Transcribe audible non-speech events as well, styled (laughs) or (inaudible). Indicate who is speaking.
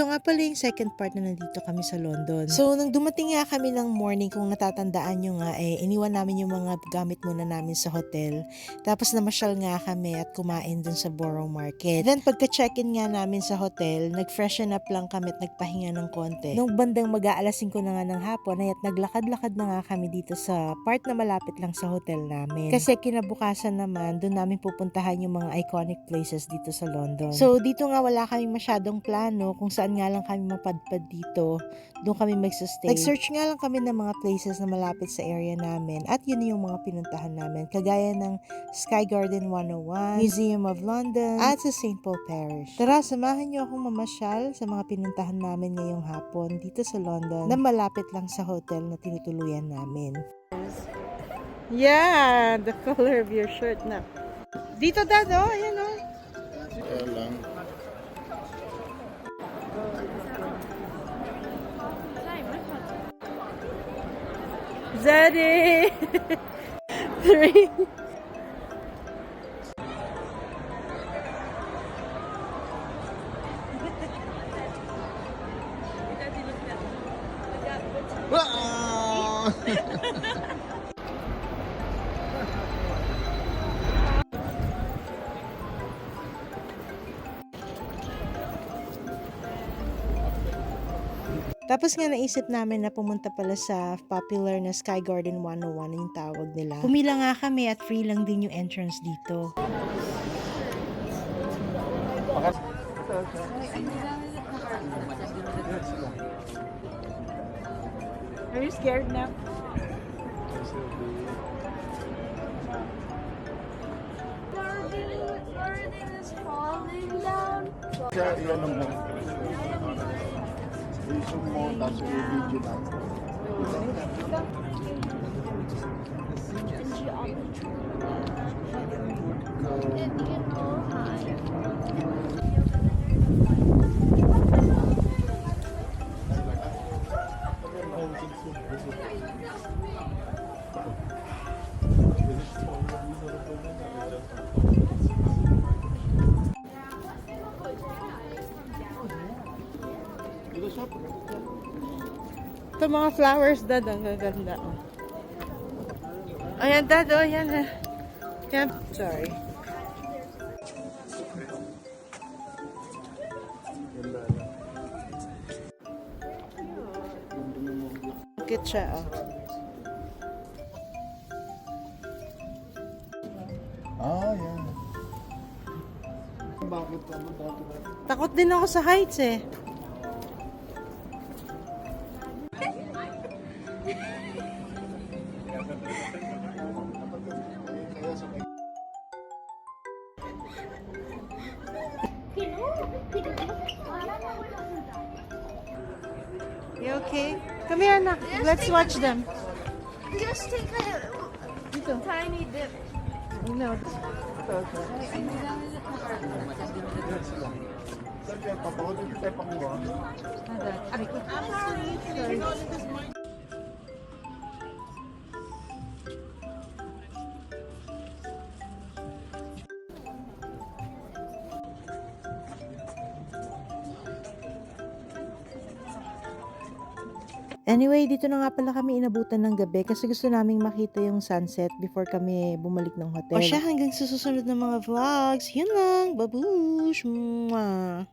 Speaker 1: ito nga pala yung second part na nandito kami sa London. So, nang dumating nga kami ng morning, kung natatandaan nyo nga, eh, iniwan namin yung mga gamit muna namin sa hotel. Tapos namasyal nga kami at kumain dun sa Borough Market. Then, pagka-check-in nga namin sa hotel, nag-freshen up lang kami at nagpahinga ng konti. Nung bandang mag-aalasin ko na nga ng hapon, ay at naglakad-lakad na nga kami dito sa part na malapit lang sa hotel namin. Kasi kinabukasan naman, doon namin pupuntahan yung mga iconic places dito sa London. So, dito nga wala kami masyadong plano kung saan nga lang kami mapadpad dito. Doon kami magsustay. Nag-search nga lang kami ng mga places na malapit sa area namin at yun yung mga pinuntahan namin. Kagaya ng Sky Garden 101, Museum of London, at sa St. Paul Parish. Tara, samahan niyo akong mamasyal sa mga pinuntahan namin ngayong hapon dito sa London na malapit lang sa hotel na tinutuluyan namin. Yeah, the color of your shirt na. Dito, Dad, oh, ayan, oh.
Speaker 2: Kaya lang.
Speaker 1: Daddy. (laughs) Three. (laughs)
Speaker 2: Daddy, (laughs)
Speaker 1: Tapos nga naisip namin na pumunta pala sa popular na Sky Garden 101 yung tawag nila. Pumila nga kami at free lang din yung entrance dito. Are you scared now?
Speaker 3: Everything is falling down.
Speaker 2: Kaya yan ang mga. Isang mo, tapos i-video
Speaker 1: Ito mga flowers, dad, ang gaganda. oh. Ayan, dad, oh, yan. eh. Yan. Sorry. Cute siya, oh.
Speaker 2: Ah, yan. Bakit ano?
Speaker 1: Takot din ako sa heights, eh. Okay? Come here, anak. Let's watch them.
Speaker 3: Just take a
Speaker 1: Dito.
Speaker 3: tiny dip.
Speaker 1: No.
Speaker 2: Saan
Speaker 1: Anyway, dito na nga pala kami inabutan ng gabi kasi gusto naming makita yung sunset before kami bumalik ng hotel. O siya, hanggang sa susunod na mga vlogs. Yun lang. Babush! Mwah!